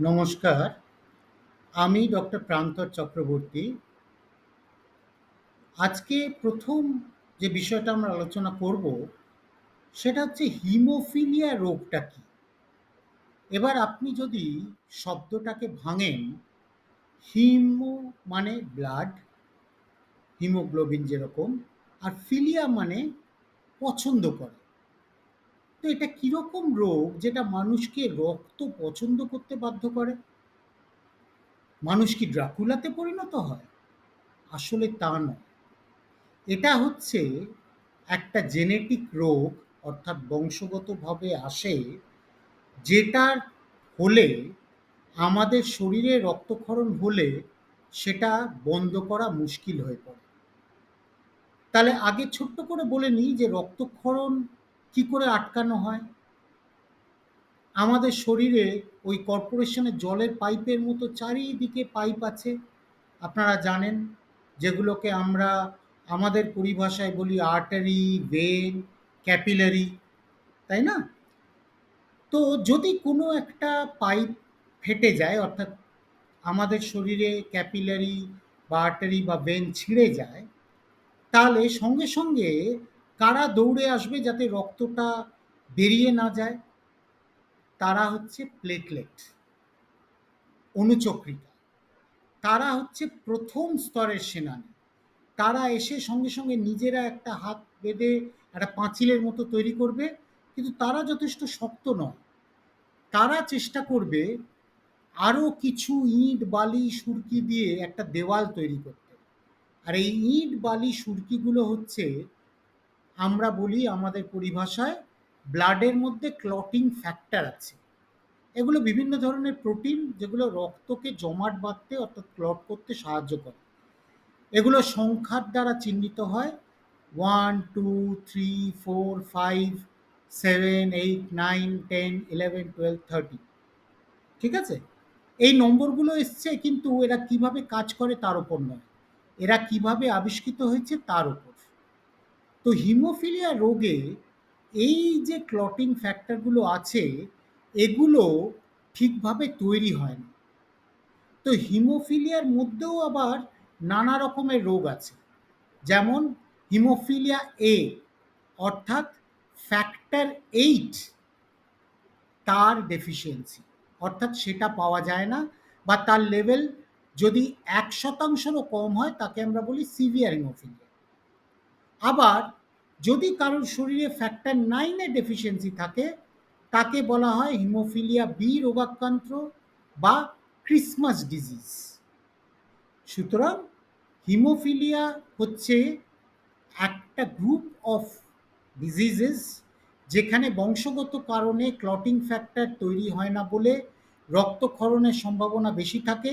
নমস্কার, আমি ডক্টর প্রান্তর চক্রবর্তী। আজকে প্রথম যে বিষয়টা আমরা আলোচনা করব, সেটা হচ্ছে হিমোফিলিয়া রোগটা কি? এবার আপনি যদি শব্দটাকে ভাঙেন, হিমো মানে ব্লাড, হিমোগ্লোবিন যেরকম, আর ফিলিয়া মানে পছন্দ করে। তো এটা কীরকম রোগ যেটা মানুষকে রক্ত পছন্দ করতে বাধ্য করে? মানুষ কি ড্রাকুলাতে পরিণত হয়? আসলে তা নয়। এটা হচ্ছে একটা জেনেটিক রোগ, অর্থাৎ বংশগতভাবে আসে, যেটার হলে আমাদের শরীরে রক্তক্ষরণ হলে সেটা বন্ধ করা মুশকিল হয়ে পড়ে। তাহলে আগে ছোট্ট করে বলে নিই যে রক্তক্ষরণ কি করে আটকানো হয়? আমাদের শরীরে ওই কর্পোরেশনের জলের পাইপের মতো চারিদিকে পাইপ আছে। আপনারা জানেন, যেগুলোকে আমরা আমাদের পরিভাষায় বলি আর্টারি ভেন ক্যাপিলারি তাই না? তো যদি কোনো একটা পাইপ ফেটে যায়, অর্থাৎ আমাদের শরীরে ক্যাপিলারি বা আর্টারি বা ভেন ছিঁড়ে যায়, তাহলে সঙ্গে সঙ্গে কারা দৌড়ে আসবে যাতে রক্তটা বেরিয়ে না যায়? তারা হচ্ছে প্লেটলেট অনুচক্রিকা। তারা হচ্ছে প্রথম স্তরের সেনানী। তারা এসে সঙ্গে সঙ্গে নিজেরা একটা হাত বেঁধে একটা পাঁচিলের মতো তৈরি করবে, কিন্তু তারা যথেষ্ট শক্ত নয়। তারা চেষ্টা করবে আরও কিছু ইট, বালি, সুরকি দিয়ে একটা দেওয়াল তৈরি করতে। আর এই ইট, বালি, সুরকিগুলো হচ্ছে আমরা বলি আমাদের পরিভাষায় ব্লাডের মধ্যে ক্লটিং ফ্যাক্টর আছে। এগুলো বিভিন্ন ধরনের প্রোটিন যেগুলো রক্তকে জমাট বাঁধতে অর্থাৎ ক্লট করতে সাহায্য করে। এগুলো সংখ্যার দ্বারা চিহ্নিত হয়। One two three four five seven eight nine ten eleven twelve thirty ঠিক আছে? এই নম্বরগুলো এসছে কিন্তু এরা কীভাবে কাজ করে তার উপর নয়। এরা কীভাবে আবিষ্কৃত হয়েছে তার উপর। তো হিমোফিলিয়া রোগে এই যে ক্লটিং ফ্যাক্টরগুলো আছে, এগুলো ঠিকভাবে তৈরি হয় না। তো হিমোফিলিয়ার মধ্যেও আবার নানা রকমের রোগ আছে। যেমন হিমোফিলিয়া এ অর্থাৎ ফ্যাক্টর এইট তার ডেফিসিয়েন্সি অর্থাৎ সেটা পাওয়া যায় না বা তার লেভেল যদি এক শতাংশেরও কম হয়, তাকে আমরা বলি সিভিয়ার হিমোফিলিয়া। আবার যদি কারোর শরীরে ফ্যাক্টর নাইনের ডেফিসিয়েন্সি থাকে, তাকে বলা হয় হিমোফিলিয়া বি রোগাক্রান্ত বা ক্রিসমাস ডিজিজ সুতরাং হিমোফিলিয়া হচ্ছে একটা গ্রুপ অফ ডিজিজেস যেখানে বংশগত কারণে ক্লটিং ফ্যাক্টর তৈরি হয় না বলে রক্তক্ষরণের সম্ভাবনা বেশি থাকে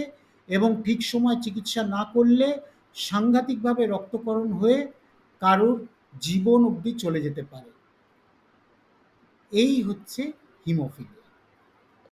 এবং ঠিক সময় চিকিৎসা না করলে সাংঘাতিকভাবে রক্তকরণ হয়ে কারোর জীবন অবধি চলে যেতে পারে। এই হচ্ছে হিমোফিলিয়া।